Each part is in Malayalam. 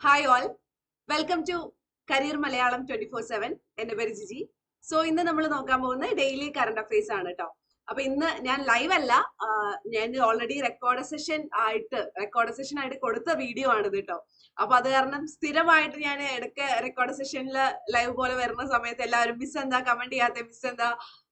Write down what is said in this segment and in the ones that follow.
Hi all welcome to career Malayalam twenty four seven എന്റെ പേര് ജിജി. സോ ഇന്ന് നമ്മൾ നോക്കാൻ പോകുന്നത് ഡെയിലി കറണ്ട് അഫയേഴ്സ് ആണ് കേട്ടോ അപ്പൊ ഇന്ന് ഞാൻ ലൈവ് അല്ല ഞാൻ ഓൾറെഡി റെക്കോർഡ് സെഷൻ ആയിട്ട് റെക്കോർഡ് സെഷൻ ആയിട്ട് കൊടുത്ത വീഡിയോ ആണിത് കേട്ടോ അപ്പൊ അത് കാരണം സ്ഥിരമായിട്ട് ഞാൻ ഇടയ്ക്ക് റെക്കോർഡ് സെഷനിൽ ലൈവ് പോലെ വരുന്ന സമയത്ത് എല്ലാവരും മിസ് എന്താ കമന്റ് ചെയ്യാത്ത മിസ് എന്താ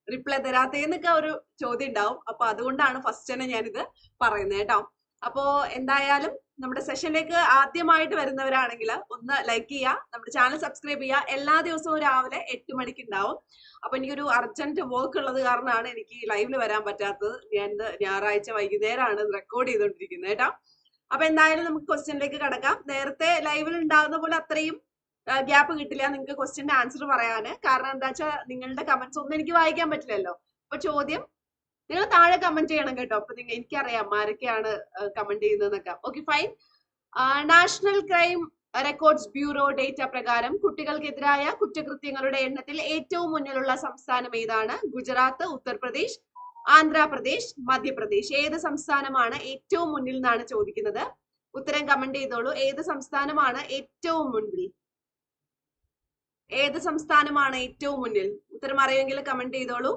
റിപ്ലൈ തരാത്തേന്നൊക്കെ ഒരു ചോദ്യം ഉണ്ടാവും. അപ്പൊ അതുകൊണ്ടാണ് ഫസ്റ്റ് തന്നെ ഞാനിത് പറയുന്നത് കേട്ടോ അപ്പോ എന്തായാലും നമ്മുടെ സെഷനിലേക്ക് ആദ്യമായിട്ട് വരുന്നവരാണെങ്കിൽ ഒന്ന് ലൈക്ക് ചെയ്യുക നമ്മുടെ ചാനൽ സബ്സ്ക്രൈബ് ചെയ്യുക. എല്ലാ ദിവസവും രാവിലെ എട്ട് മണിക്ക് ഉണ്ടാവും. അപ്പൊ എനിക്കൊരു അർജന്റ് വർക്ക് ഉള്ളത് കാരണമാണ് എനിക്ക് ലൈവിൽ വരാൻ പറ്റാത്തത്. ഞാൻ ഞായറാഴ്ച വൈകുന്നേരമാണ് റെക്കോർഡ് ചെയ്തുകൊണ്ടിരിക്കുന്നത് കേട്ടോ. അപ്പൊ എന്തായാലും നമുക്ക് ക്വസ്റ്റ്യനിലേക്ക് കടക്കാം. നേരത്തെ ലൈവിൽ ഉണ്ടാകുന്ന പോലെ അത്രയും ഗ്യാപ്പ് കിട്ടില്ല. നിങ്ങൾക്ക് ക്വസ്റ്റ്യന്റെ ആൻസർ പറയാന്. കാരണം എന്താ വെച്ചാൽ നിങ്ങളുടെ കമന്റ്സ് ഒന്നും എനിക്ക് വായിക്കാൻ പറ്റില്ലല്ലോ. അപ്പൊ ചോദ്യം നിങ്ങൾ താഴെ കമന്റ് ചെയ്യണം കേട്ടോ. അപ്പൊ നിങ്ങൾ എനിക്കറിയാം ആരൊക്കെയാണ് comment ചെയ്യുന്നതെന്നൊക്കെ. Okay fine national crime records bureau data പ്രകാരം കുട്ടികൾക്കെതിരായ കുറ്റകൃത്യങ്ങളുടെ എണ്ണത്തിൽ ഏറ്റവും മുന്നിലുള്ള സംസ്ഥാനം ഏതാണ്? ഗുജറാത്ത് ഉത്തർപ്രദേശ് ആന്ധ്രാപ്രദേശ് മധ്യപ്രദേശ്. ഏത് സംസ്ഥാനമാണ് ഏറ്റവും മുന്നിൽ എന്നാണ് ചോദിക്കുന്നത്? ഉത്തരം കമന്റ് ചെയ്തോളൂ. ഏത് സംസ്ഥാനമാണ് ഏറ്റവും മുന്നിൽ? ഏത് സംസ്ഥാനമാണ് ഏറ്റവും മുന്നിൽ? ഉത്തരം അറിയുമെങ്കിൽ കമന്റ് ചെയ്തോളൂ.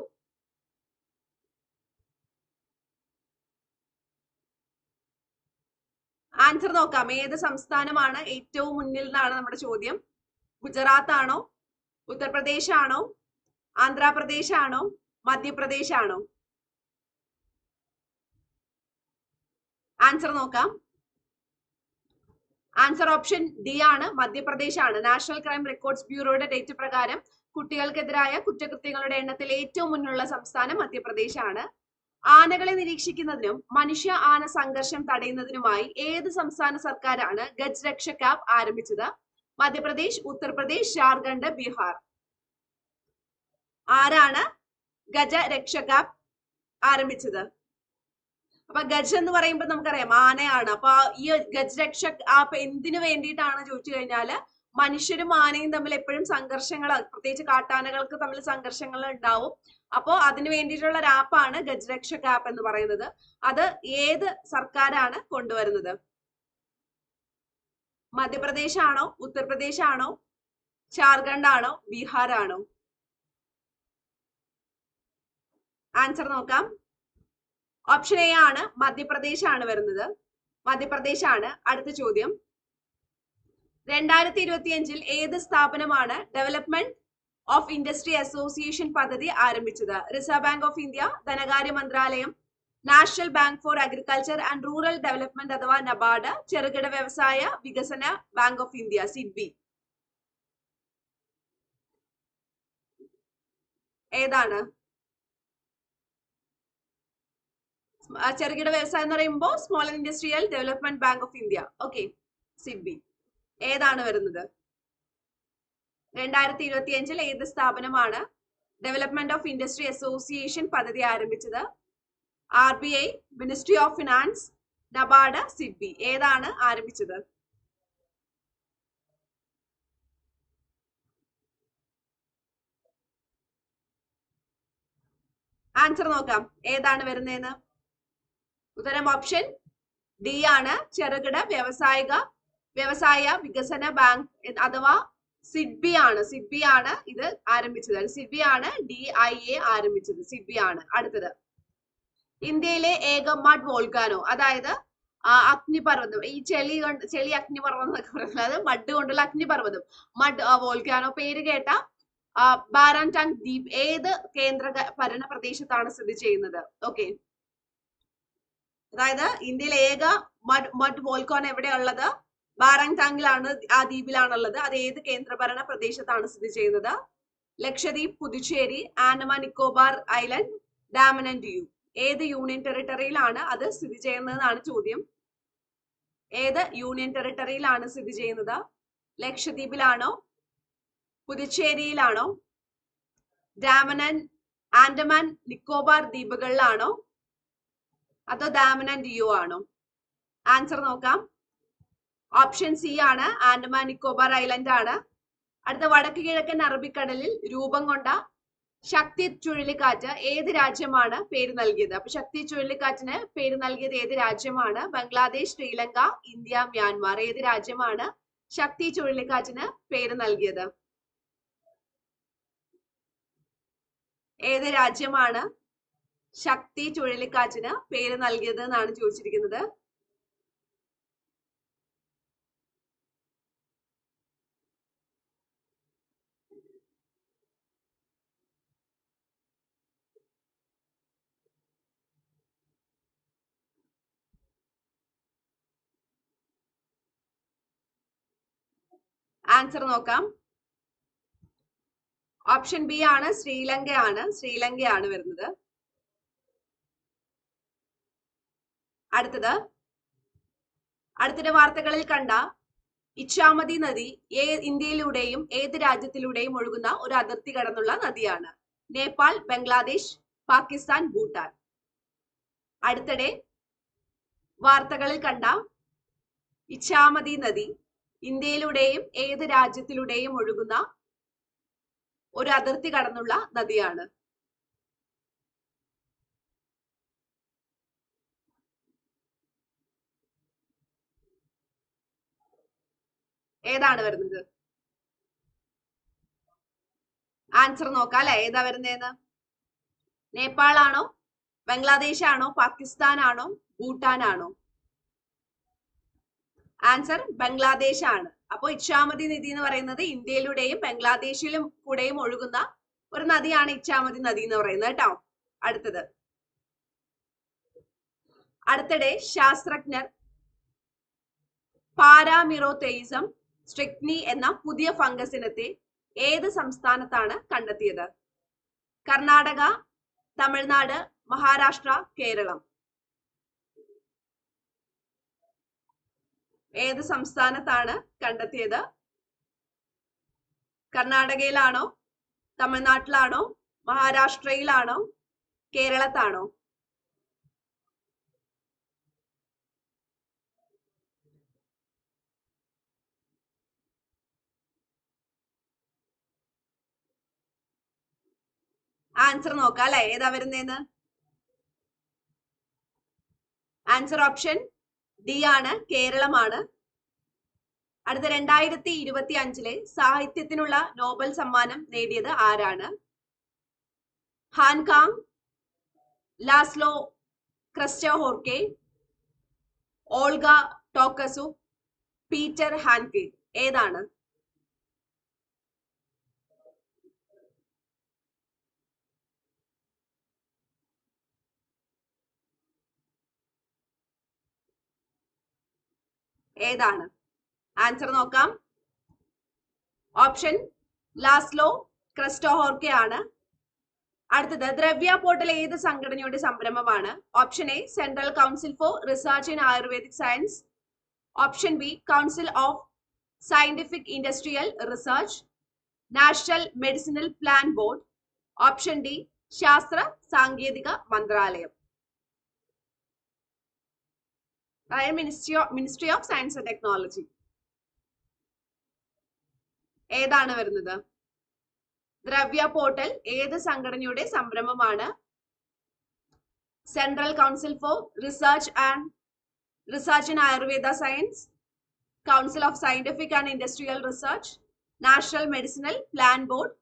ആൻസർ നോക്കാം. ഏത് സംസ്ഥാനമാണ് ഏറ്റവും മുന്നിൽ എന്നാണ് നമ്മുടെ ചോദ്യം. ഗുജറാത്ത് ആണോ ഉത്തർപ്രദേശ് ആണോ ആന്ധ്രാപ്രദേശ് ആണോ മധ്യപ്രദേശ് ആണോ ആൻസർ നോക്കാം. ആൻസർ ഓപ്ഷൻ ഡി ആണ് മധ്യപ്രദേശ് ആണ് നാഷണൽ ക്രൈം റെക്കോർഡ്സ് ബ്യൂറോയുടെ ഡേറ്റ് പ്രകാരം കുട്ടികൾക്കെതിരായ കുറ്റകൃത്യങ്ങളുടെ എണ്ണത്തിൽ ഏറ്റവും മുന്നിലുള്ള സംസ്ഥാനം മധ്യപ്രദേശ് ആണ് ആനകളെ നിരീക്ഷിക്കുന്നതിനും മനുഷ്യ ആന സംഘർഷം തടയുന്നതിനുമായി ഏത് സംസ്ഥാന സർക്കാരാണ് ഗജ് രക്ഷ ക്യാബ് ആരംഭിച്ചത്? മധ്യപ്രദേശ് ഉത്തർപ്രദേശ് ജാർഖണ്ഡ് ബീഹാർ. ആരാണ് ഗജ രക്ഷ ക്യാബ് ആരംഭിച്ചത്? അപ്പൊ ഗജ് എന്ന് പറയുമ്പോൾ നമുക്കറിയാം ആനയാണ്. അപ്പൊ ഈ ഗജ് രക്ഷ ആപ്പ് എന്തിനു വേണ്ടിയിട്ടാണ് ചോദിച്ചു കഴിഞ്ഞാൽ മനുഷ്യരും ആനയും തമ്മിൽ എപ്പോഴും സംഘർഷങ്ങൾ പ്രത്യേകിച്ച് കാട്ടാനകൾക്ക് തമ്മിൽ സംഘർഷങ്ങൾ ഉണ്ടാവും. അപ്പോ അതിനു വേണ്ടിയിട്ടുള്ള ഒരു ആപ്പാണ് ഗജരക്ഷക് ആപ്പ് എന്ന് പറയുന്നത്. അത് ഏത് സർക്കാരാണ് കൊണ്ടുവരുന്നത്? മധ്യപ്രദേശ് ആണോ ഉത്തർപ്രദേശ് ആണോ ജാർഖണ്ഡ് ആണോ ബീഹാർ ആണോ ആൻസർ നോക്കാം. ഓപ്ഷൻ എ ആണ് മധ്യപ്രദേശ് ആണ് വരുന്നത്. മധ്യപ്രദേശ് ആണ് അടുത്ത ചോദ്യം. രണ്ടായിരത്തി ഇരുപത്തിയഞ്ചിൽ ഏത് സ്ഥാപനമാണ് ഡെവലപ്മെന്റ് ഓഫ് ഇൻഡസ്ട്രി അസോസിയേഷൻ പദ്ധതി ആരംഭിച്ചത്? റിസർവ് ബാങ്ക് ഓഫ് ഇന്ത്യ ധനകാര്യ മന്ത്രാലയം national bank for agriculture and rural development അഥവാ നബാർഡ് ചെറുകിട വ്യവസായ വികസന ബാങ്ക് ഓഫ് ഇന്ത്യ സിഡ്ബി ഏതാണ്? ചെറുകിട വ്യവസായം എന്ന് പറയുമ്പോൾ small industrial development bank of India okay SIDBI ഏതാണ് വരുന്നത്? രണ്ടായിരത്തി ഇരുപത്തി അഞ്ചിൽ ഏത് സ്ഥാപനമാണ് ഡെവലപ്മെന്റ് ഓഫ് ഇൻഡസ്ട്രി അസോസിയേഷൻ പദ്ധതി ആരംഭിച്ചത്? R B I ministry of finance NABARD SIDBI ഏതാണ് ആരംഭിച്ചത്? ആൻസർ നോക്കാം. ഏതാണ് വരുന്നതെന്ന്? ഉത്തരം ഓപ്ഷൻ ഡി ആണ്. ചെറുകിട വ്യവസായിക വ്യവസായ വികസന ബാങ്ക് അഥവാ സിഡ്ബി ആണ്. സിഡ്ബി ആണ് ഇത് ആരംഭിച്ചത്. സിഡ്ബി ആണ് ഡി ഐ എ ആരംഭിച്ചത്. സിഡ്ബി ആണ് അടുത്തത്. ഇന്ത്യയിലെ ഏക മഡ് വോൾക്കാനോ അതായത് അഗ്നിപർവതം. ഈ ചെളി കൊണ്ട് ചെളി അഗ്നിപർവതം എന്നൊക്കെ പറയുന്നത്. മഡ് കൊണ്ടുള്ള അഗ്നിപർവതം. മഡ് വോൾക്കാനോ പേര് കേട്ട ബാരാൻടാങ് ദ്വീപ് ഏത് കേന്ദ്ര ഭരണ പ്രദേശത്താണ് സ്ഥിതി ചെയ്യുന്നത്? ഓക്കെ. അതായത് ഇന്ത്യയിലെ ഏക മഡ് മഡ് വോൾക്കോൺ എവിടെയുള്ളത് ബാറാങ് ടാങ്കിലാണ് ആ ദ്വീപിലാണുള്ളത്. അത് ഏത് കേന്ദ്രഭരണ പ്രദേശത്താണ് സ്ഥിതി ചെയ്യുന്നത്? Lakshadweep Puducherry Andaman Nicobar island Daman and Diu. ഏത് യൂണിയൻ ടെറിട്ടറിയിലാണ് അത് സ്ഥിതി ചെയ്യുന്നതെന്നാണ് ചോദ്യം. ഏത് യൂണിയൻ ടെറിട്ടറിയിലാണ് സ്ഥിതി ചെയ്യുന്നത്? ലക്ഷദ്വീപിലാണോ? പുതുച്ചേരിയിലാണോ? ഡാമൻ ആൻഡ് ആൻഡമാൻ നിക്കോബാർ ദ്വീപുകളിലാണോ? അതോ ഡാമൻ ആൻഡ് ഡിയോ ആണോ? ആൻസർ നോക്കാം. ഓപ്ഷൻ സി ആണ് ആൻഡമാൻ നിക്കോബാർ ഐലൻഡ് ആണ്. അടുത്ത വടക്ക് കിഴക്കൻ അറബിക്കടലിൽ രൂപം കൊണ്ട ശക്തി ചുഴലിക്കാറ്റ് ഏത് രാജ്യമാണ് പേര് നൽകിയത്? അപ്പൊ ശക്തി ചുഴലിക്കാറ്റിന് പേര് നൽകിയത് ഏത് രാജ്യമാണ്? ബംഗ്ലാദേശ് ശ്രീലങ്ക ഇന്ത്യ മ്യാൻമാർ ഏത് രാജ്യമാണ് ശക്തി ചുഴലിക്കാറ്റിന് പേര് നൽകിയത്? ഏത് രാജ്യമാണ് ശക്തി ചുഴലിക്കാറ്റിന് പേര് നൽകിയത് എന്നാണ് ചോദിച്ചിരിക്കുന്നത്. ആൻസർ നോക്കാം. ഓപ്ഷൻ ബി ആണ് ശ്രീലങ്കയാണ് ശ്രീലങ്കയാണ് വരുന്നത്. അടുത്തത്. അടുത്തിടെ വാർത്തകളിൽ കണ്ട ഇച്ഛാമതി നദി ഏ ഇന്ത്യയിലൂടെയും ഏത് രാജ്യത്തിലൂടെയും ഒഴുകുന്ന ഒരു അതിർത്തി കടന്നുള്ള നദിയാണ്. നേപ്പാൾ ബംഗ്ലാദേശ് പാകിസ്ഥാൻ ഭൂട്ടാൻ. അടുത്തിടെ വാർത്തകളിൽ കണ്ട ഇച്ഛാമതി നദി ഇന്ത്യയിലൂടെയും ഏത് രാജ്യത്തിലൂടെയും ഒഴുകുന്ന ഒരു അതിർത്തി കടന്നുള്ള നദിയാണ്. ഏതാണ് വരുന്നത്? ആൻസർ നോക്കാം അല്ലെ? ഏതാ വരുന്നതെന്ന്? നേപ്പാളാണോ? ബംഗ്ലാദേശ് ആണോ പാകിസ്ഥാൻ ആണോ ഭൂട്ടാൻ ആണോ ആൻസർ ബംഗ്ലാദേശ് ആണ് അപ്പോൾ ഇച്ഛാമതി നദി എന്ന് പറയുന്നത് ഇന്ത്യയിലൂടെയും ബംഗ്ലാദേശിലും കൂടെയും ഒഴുകുന്ന ഒരു നദിയാണ് ഇച്ഛാമതി നദി എന്ന് പറയുന്നത് കേട്ടോ. അടുത്തത്. അടുത്തിടെ ശാസ്ത്രജ്ഞർ പാരാമിറോതെയിസം സ്ട്രിക്നി എന്ന പുതിയ ഫംഗസ് ഇനത്തെ ഏത് സംസ്ഥാനത്താണ് കണ്ടെത്തിയത്? കർണാടക തമിഴ്നാട് മഹാരാഷ്ട്ര കേരളം. ഏത് സംസ്ഥാനത്താണ് കണ്ടെത്തിയത്? കർണാടകയിലാണോ? തമിഴ്നാട്ടിലാണോ? മഹാരാഷ്ട്രയിലാണോ? കേരളത്താണോ? ആൻസർ നോക്കാം അല്ലെ? ഏതാ വരുന്നേന്ന്? Answer option? ഡി ആണ് കേരളമാണ്. അടുത്ത രണ്ടായിരത്തി ഇരുപത്തി അഞ്ചിലെ സാഹിത്യത്തിനുള്ള നോബൽ സമ്മാനം നേടിയത് ആരാണ്? Han Kang Laszlo Krasznahorkai Olga Tokarczuk Peter Handke. ഏതാണ്? ഏതാണ്? ആൻസർ നോക്കാം. ഓപ്ഷൻ ലാസ്ലോ ക്രിസ്റ്റോഹോർക്കെ ആണ് അടുത്തത് ദ്രവ്യ പോർട്ടൽ ഏത് സംഘടനയുടെ സംരംഭമാണ്? Option A central council for research in Ayurvedic science option B council of scientific industrial research national medicinal plan board option D ശാസ്ത്ര സാങ്കേതിക മന്ത്രാലയം അതായത് ministry of ministry of science and technology ഏതാണ് വരുന്നത്? ദ്രവ്യ പോർട്ടൽ ഏത് സംഘടനയുടെ സംരംഭമാണ്? Central council for research and research in Ayurveda science council of scientific and industrial research national medicinal plan board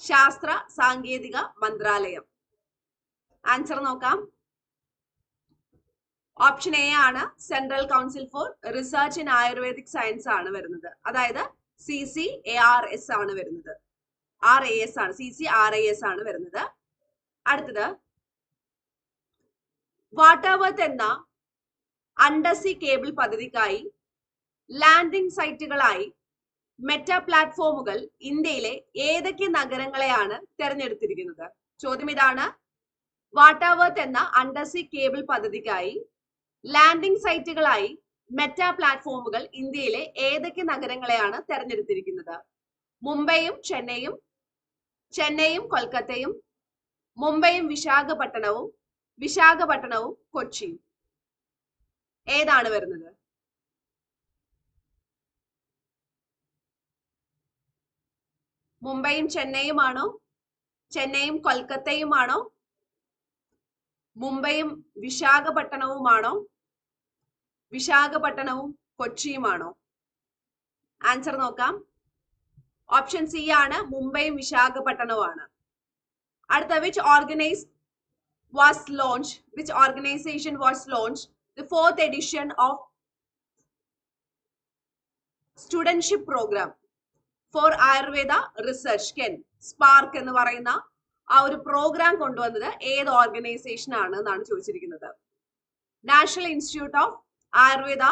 ശാസ്ത്ര സാങ്കേതിക മന്ത്രാലയം ആൻസർ നോക്കാം. ഓപ്ഷൻ എ ആണ് central council for research in Ayurvedic science ആണ് വരുന്നത്. അതായത് C C A R S ആണ് വരുന്നത്. ആർ എ എസ് ആണ്. C C R A S ആണ് വരുന്നത്. അടുത്തത് വാട്ടർവർത്ത് എന്ന അണ്ടർസി കേബിൾ പദ്ധതിക്കായി ലാൻഡിംഗ് സൈറ്റുകളായി മെറ്റ പ്ലാറ്റ്ഫോമുകൾ ഇന്ത്യയിലെ ഏതൊക്കെ നഗരങ്ങളെയാണ് തെരഞ്ഞെടുത്തിരിക്കുന്നത്? ചോദ്യം ഇതാണ്. വാട്ടാവർത്ത് എന്ന അണ്ടർസി കേബിൾ പദ്ധതിക്കായി ലാൻഡിംഗ് സൈറ്റുകളായി മെറ്റ പ്ലാറ്റ്ഫോമുകൾ ഇന്ത്യയിലെ ഏതൊക്കെ നഗരങ്ങളെയാണ് തെരഞ്ഞെടുത്തിരിക്കുന്നത്? മുംബൈയും ചെന്നൈയും ചെന്നൈയും കൊൽക്കത്തയും മുംബൈയും വിശാഖപട്ടണവും വിശാഖപട്ടണവും കൊച്ചിയും. ഏതാണ് വരുന്നത്? മുംബൈയും ചെന്നൈയുമാണോ? ചെന്നൈയും കൊൽക്കത്തയുമാണോ? മുംബൈയും വിശാഖപട്ടണവുമാണോ? വിശാഖപട്ടണവും കൊച്ചിയുമാണോ? ആൻസർ നോക്കാം. ഓപ്ഷൻ സി ആണ് മുംബൈയും വിശാഖപട്ടണവുമാണ്. അടുത്ത which organise was launch which organisation was launch the fourth edition of studentship programme for Ayurveda research Ken SPARK എന്ന് പറയുന്ന ആ ഒരു പ്രോഗ്രാം കൊണ്ടുവന്നത് ഏത് ഓർഗനൈസേഷൻ ആണ് എന്നാണ് ചോദിച്ചിരിക്കുന്നത്. National institute of Ayurveda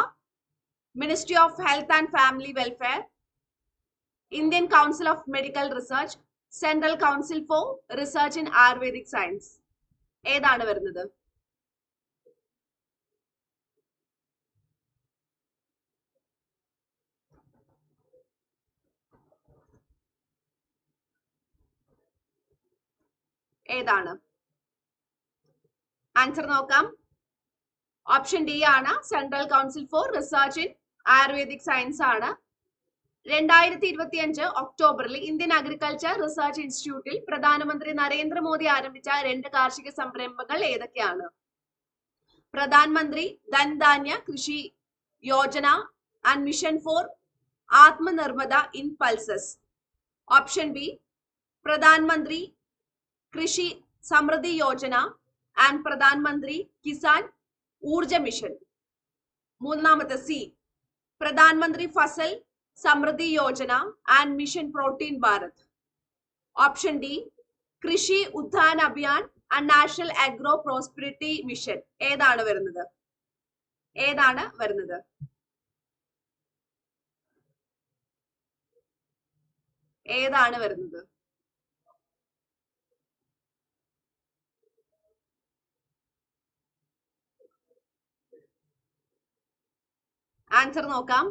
ministry of health and family welfare Indian council of medical research central council for research in Ayurvedic science ഏതാണ് വരുന്നത്? ഏതാണ്? ആൻസർ നോക്കാം. ഓപ്ഷൻ ഡി ആണ് central council for research in Ayurvedic science ആണ്. രണ്ടായിരത്തി ഇരുപത്തി അഞ്ച് ഒക്ടോബറിൽ ഇന്ത്യൻ അഗ്രികൾച്ചർ റിസർച്ച് ഇൻസ്റ്റിറ്റ്യൂട്ടിൽ പ്രധാനമന്ത്രി നരേന്ദ്രമോദി ആരംഭിച്ച രണ്ട് കാർഷിക സംരംഭങ്ങൾ ഏതൊക്കെയാണ്? Pradhanmantri Dhandhanya Krishi Yojana and mission for Aatmanirbharta in pulses option B Pradhanmantri Krishi Samriddhi Yojana and പ്രധാനമന്ത്രി കിസാൻ ഊർജ മിഷൻ. മൂന്നാമത്തെ C Pradhanmantri Fasal Samriddhi Yojana and mission protein Bharat. Option D. Krishi Utthan Abhiyan and national agro prosperity mission. ഏതാണ് വരുന്നത്? ഏതാണ് വരുന്നത്? ഏതാണ് വരുന്നത്? ആൻസർ നോക്കാം.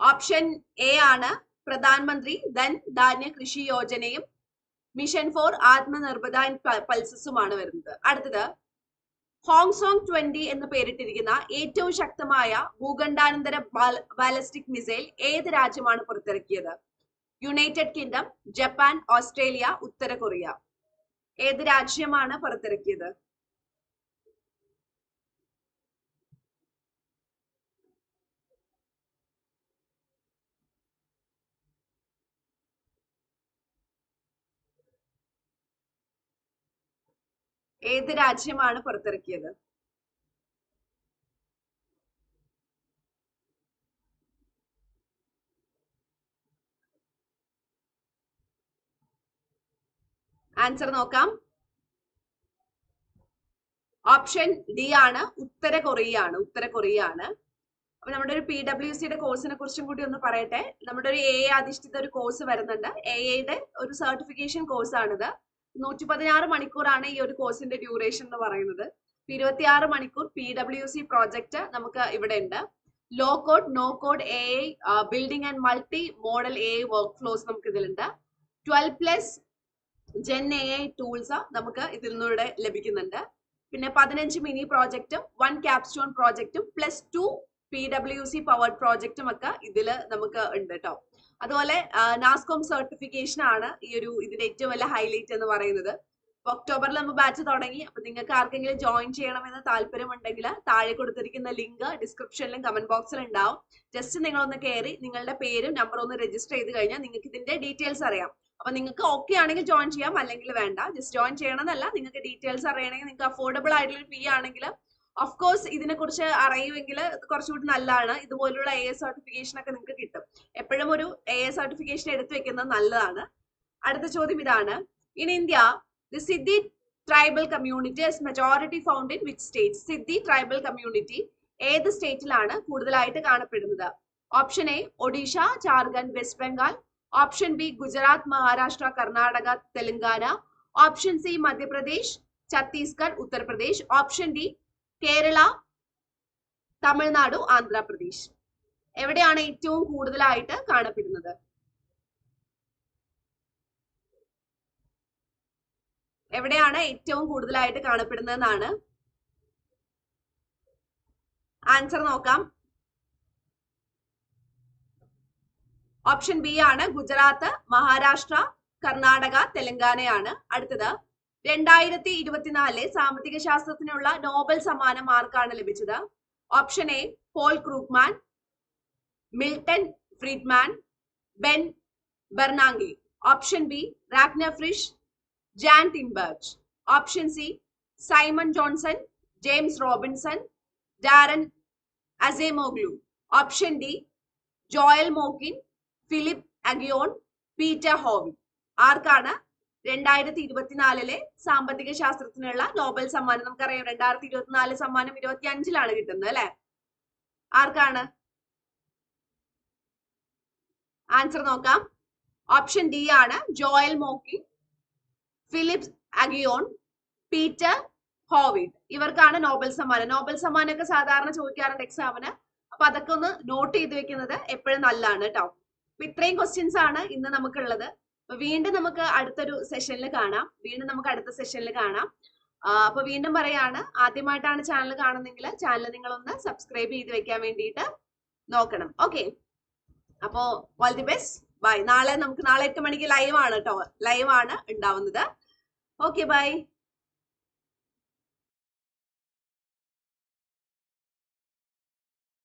ഓപ്ഷൻ എ ആണ് പ്രധാനമന്ത്രി ധൻ ധാന്യ കൃഷി യോജനയും മിഷൻ ഫോർ ആത്മനിർഭര പൾസസുമാണ് വരുന്നത്. അടുത്തത് ഹോങ്സോങ് ട്വന്റി എന്ന് പേരിട്ടിരിക്കുന്ന ഏറ്റവും ശക്തമായ ഭൂഖണ്ഡാനന്തര ബാലിസ്റ്റിക് മിസൈൽ ഏത് രാജ്യമാണ് പുറത്തിറക്കിയത്? യുണൈറ്റഡ് കിങ്ഡം ജപ്പാൻ ഓസ്ട്രേലിയ ഉത്തര കൊറിയ. ഏത് രാജ്യമാണ് പുറത്തിറക്കിയത്? ഏത് രാജ്യമാണ് പുറത്തിറക്കിയത്? ആൻസർ നോക്കാം. ഓപ്ഷൻ ഡി ആണ് ഉത്തര കൊറിയ ആണ് ഉത്തര കൊറിയ ആണ് അപ്പൊ നമ്മുടെ ഒരു പി ഡബ്ല്യു സിയുടെ കോഴ്സിനെ കുറിച്ചും കൂടി ഒന്ന് പറയട്ടെ. നമ്മുടെ ഒരു എ അധിഷ്ഠിത ഒരു കോഴ്സ് വരുന്നുണ്ട്. എ എയുടെ ഒരു സർട്ടിഫിക്കേഷൻ കോഴ്സ് ആണിത്. നൂറ്റി പതിനാറ് മണിക്കൂറാണ് ഈ ഒരു കോഴ്സിന്റെ ഡ്യൂറേഷൻ എന്ന് പറയുന്നത്. ഇരുപത്തിയാറ് മണിക്കൂർ പി ഡബ്ല്യു സി പ്രോജക്റ്റ് നമുക്ക് ഇവിടെ ഉണ്ട്. Low code no code A I building and multi modal A I work flows നമുക്ക് ഇതിലുണ്ട്. Twelve plus gen A I tools നമുക്ക് ഇതിൽ നിന്നിവിടെ ലഭിക്കുന്നുണ്ട്. പിന്നെ പതിനഞ്ച് മിനി പ്രോജക്റ്റും one capstone പ്രോജക്റ്റും plus two P W C powered പ്രോജക്റ്റും ഒക്കെ ഇതിൽ നമുക്ക് ഉണ്ട് കേട്ടോ. അതുപോലെ നാസ്കോം സർട്ടിഫിക്കേഷൻ ആണ് ഈ ഒരു ഇതിന്റെ ഏറ്റവും വലിയ ഹൈലൈറ്റ് എന്ന് പറയുന്നത്. അപ്പൊ ഒക്ടോബറിൽ നമ്മൾ ബാച്ച് തുടങ്ങി. അപ്പൊ നിങ്ങൾക്ക് ആർക്കെങ്കിലും ജോയിൻ ചെയ്യണമെന്ന് താല്പര്യമുണ്ടെങ്കിൽ താഴെ കൊടുത്തിരിക്കുന്ന ലിങ്ക് ഡിസ്ക്രിപ്ഷനിലും കമന്റ് ബോക്സിലും ഉണ്ടാവും. ജസ്റ്റ് നിങ്ങളൊന്ന് കയറി നിങ്ങളുടെ പേരും നമ്പറും ഒന്ന് രജിസ്റ്റർ ചെയ്ത് കഴിഞ്ഞാൽ നിങ്ങൾക്ക് ഇതിന്റെ ഡീറ്റെയിൽസ് അറിയാം. അപ്പൊ നിങ്ങൾക്ക് ഓക്കെ ആണെങ്കിൽ ജോയിൻ ചെയ്യാം അല്ലെങ്കിൽ വേണ്ട. ജസ്റ്റ് ജോയിൻ ചെയ്യണമെന്നല്ല നിങ്ങൾക്ക് ഡീറ്റെയിൽസ് അറിയണമെങ്കിൽ നിങ്ങൾക്ക് അഫോർഡബിൾ ആയിട്ടുള്ള ഫീ ആണെങ്കിൽ ഓഫ് കോഴ്സ് ഇതിനെ കുറിച്ച് അറിയുമെങ്കിൽ കുറച്ചുകൂടി നല്ലതാണ്. ഇതുപോലുള്ള എ എസ് സർട്ടിഫിക്കേഷൻ ഒക്കെ നിങ്ങൾക്ക് കിട്ടും. എപ്പോഴും ഒരു എ എസ് സർട്ടിഫിക്കേഷൻ എടുത്തു വെക്കുന്നത് നല്ലതാണ്. അടുത്ത ചോദ്യം ഇതാണ്. In India the Siddi tribal community majority found in which state Siddi tribal community ഏത് സ്റ്റേറ്റിലാണ് കൂടുതലായിട്ട് കാണപ്പെടുന്നത്? Option A Odisha Jharkhand west Bengal option B Gujarat Maharashtra Karnataka Telangana option C Madhya Pradesh Chhattisgarh Uttar Pradesh option D Kerala Tamil Nadu Andhra Pradesh. എവിടെയാണ് ഏറ്റവും കൂടുതലായിട്ട് കാണപ്പെടുന്നത്? എവിടെയാണ് ഏറ്റവും കൂടുതലായിട്ട് കാണപ്പെടുന്നതെന്നാണ്? ആൻസർ നോക്കാം. ഓപ്ഷൻ ബി ആണ് ഗുജറാത്ത് മഹാരാഷ്ട്ര കർണാടക തെലങ്കാനയാണ്. അടുത്തത് രണ്ടായിരത്തി ഇരുപത്തിനാലിലെ സാമ്പത്തിക ശാസ്ത്രത്തിനുള്ള നോബൽ സമ്മാനം ആർക്കാണ് ലഭിച്ചത്? Option A Paul Krugman Milton Friedman Ben Bernanke option B Ragnar Frisch Jan Tinbergen option C Simon Johnson James Robinson Daron Acemoglu option D Joel Mokyr Philippe Aghion Peter Howitt ആർക്കാണ് രണ്ടായിരത്തി ഇരുപത്തിനാലിലെ സാമ്പത്തിക ശാസ്ത്രത്തിനുള്ള നോബൽ സമ്മാനം നമുക്കറിയാം. രണ്ടായിരത്തി ഇരുപത്തിനാല് സമ്മാനം ഇരുപത്തി അഞ്ചിലാണ് കിട്ടുന്നത് അല്ലെ? ആർക്കാണ്? ആൻസർ നോക്കാം. ഓപ്ഷൻ ഡി ആണ് Joel Mokyr Philippe Aghion Peter Howitt. ഇവർക്കാണ് Nobel സമ്മാനം. നോബൽ സമ്മാനമൊക്കെ സാധാരണ ചോദിക്കാറുണ്ട് എക്സാമിന് അപ്പൊ അതൊക്കെ ഒന്ന് നോട്ട് ചെയ്ത് വെക്കുന്നത് എപ്പോഴും നല്ലതാണ് കേട്ടോ. അപ്പൊ ഇത്രയും ക്വസ്റ്റ്യൻസ് ആണ് ഇന്ന് നമുക്കുള്ളത്. വീണ്ടും നമുക്ക് അടുത്തൊരു സെഷനിൽ കാണാം. വീണ്ടും നമുക്ക് അടുത്ത സെഷനിൽ കാണാം. അപ്പൊ വീണ്ടും പറയാണ് ആദ്യമായിട്ടാണ് ചാനൽ കാണുന്നെങ്കിൽ ചാനൽ നിങ്ങളൊന്ന് സബ്സ്ക്രൈബ് ചെയ്ത് വെക്കാൻ വേണ്ടിയിട്ട് നോക്കണം. ഓക്കെ അപ്പോ ഓൾ ദി ബെസ്റ്റ് ബൈ നാളെ നമുക്ക് നാളെ എട്ട് മണിക്ക് ലൈവ് ആണ് കേട്ടോ ലൈവ് ആണ് ഉണ്ടാവുന്നത്. Okay bye